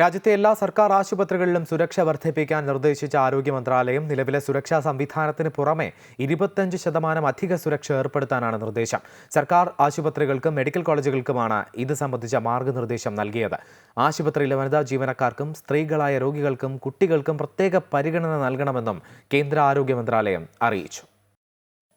രാജ്യത്തെ എല്ലാ സർക്കാർ ആശുപത്രികളിലും സുരക്ഷ വർദ്ധിപ്പിക്കാൻ നിർദ്ദേശിച്ച ആരോഗ്യ മന്ത്രാലയം നിലവിലെ സുരക്ഷാ സംവിധാനത്തിന് പുറമെ ഇരുപത്തഞ്ച് ശതമാനം അധിക സുരക്ഷ ഏർപ്പെടുത്താനാണ് നിർദ്ദേശം. സർക്കാർ ആശുപത്രികൾക്കും മെഡിക്കൽ കോളേജുകൾക്കുമാണ് ഇത് സംബന്ധിച്ച മാർഗനിർദ്ദേശം നൽകിയത്. ആശുപത്രിയിലെ വനിതാ ജീവനക്കാർക്കും സ്ത്രീകളായ രോഗികൾക്കും കുട്ടികൾക്കും പ്രത്യേക പരിഗണന നൽകണമെന്നും കേന്ദ്ര ആരോഗ്യ മന്ത്രാലയം അറിയിച്ചു.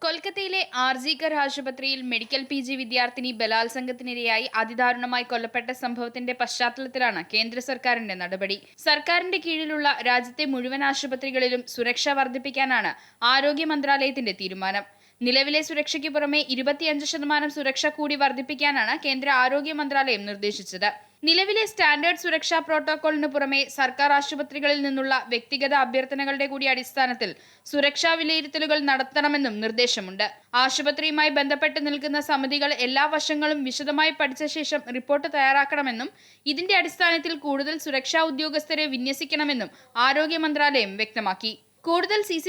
കൊൽക്കത്തയിലെ ആർജിക്കർ ആശുപത്രിയിൽ മെഡിക്കൽ പി ജി വിദ്യാർത്ഥിനി ബലാത്സംഗത്തിനിരയായി അതിദാരുണമായി കൊല്ലപ്പെട്ട സംഭവത്തിന്റെ പശ്ചാത്തലത്തിലാണ് കേന്ദ്ര സർക്കാരിന്റെ നടപടി. സർക്കാരിന്റെ കീഴിലുള്ള രാജ്യത്തെ മുഴുവൻ ആശുപത്രികളിലും സുരക്ഷ വർദ്ധിപ്പിക്കാനാണ് ആരോഗ്യ മന്ത്രാലയത്തിന്റെ തീരുമാനം. നിലവിലെ സുരക്ഷയ്ക്ക് പുറമെ ഇരുപത്തിയഞ്ച് ശതമാനം സുരക്ഷ കൂടി വർദ്ധിപ്പിക്കാനാണ് കേന്ദ്ര ആരോഗ്യ മന്ത്രാലയം നിർദ്ദേശിച്ചത്. നിലവിലെ സ്റ്റാൻഡേർഡ് സുരക്ഷാ പ്രോട്ടോകോളിന് പുറമെ സർക്കാർ ആശുപത്രികളിൽ നിന്നുള്ള വ്യക്തിഗത അഭ്യർത്ഥനകളുടെ കൂടി അടിസ്ഥാനത്തിൽ സുരക്ഷാ വിലയിരുത്തലുകൾ നടത്തണമെന്നും നിർദ്ദേശമുണ്ട്. ആശുപത്രിയുമായി ബന്ധപ്പെട്ട് നിൽക്കുന്ന സമിതികൾ എല്ലാ വശങ്ങളും വിശദമായി പഠിച്ച ശേഷം റിപ്പോർട്ട് തയ്യാറാക്കണമെന്നും ഇതിന്റെ അടിസ്ഥാനത്തിൽ കൂടുതൽ സുരക്ഷാ ഉദ്യോഗസ്ഥരെ വിന്യസിക്കണമെന്നും ആരോഗ്യ മന്ത്രാലയം വ്യക്തമാക്കി. കൂടുതൽ സി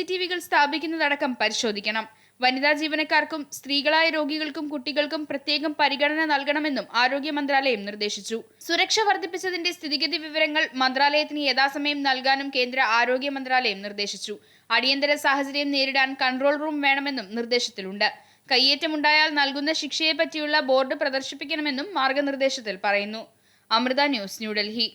സ്ഥാപിക്കുന്നതടക്കം പരിശോധിക്കണം. വനിതാ ജീവനക്കാർക്കും സ്ത്രീകളായ രോഗികൾക്കും കുട്ടികൾക്കും പ്രത്യേകം പരിഗണന നൽകണമെന്നും ആരോഗ്യ മന്ത്രാലയം നിർദ്ദേശിച്ചു. സുരക്ഷ വർദ്ധിപ്പിച്ചതിന്റെ സ്ഥിതിഗതി വിവരങ്ങൾ മന്ത്രാലയത്തിന് യഥാസമയം നൽകാനും കേന്ദ്ര ആരോഗ്യ മന്ത്രാലയം നിർദ്ദേശിച്ചു. അടിയന്തര സാഹചര്യം നേരിടാൻ കൺട്രോൾ റൂം വേണമെന്നും നിർദ്ദേശത്തിലുണ്ട്. കയ്യേറ്റമുണ്ടായാൽ നൽകുന്ന ശിക്ഷയെ പറ്റിയുള്ള ബോർഡ് പ്രദർശിപ്പിക്കണമെന്നും മാർഗനിർദ്ദേശത്തിൽ പറയുന്നു. അമൃത ന്യൂസ് ന്യൂഡൽഹി.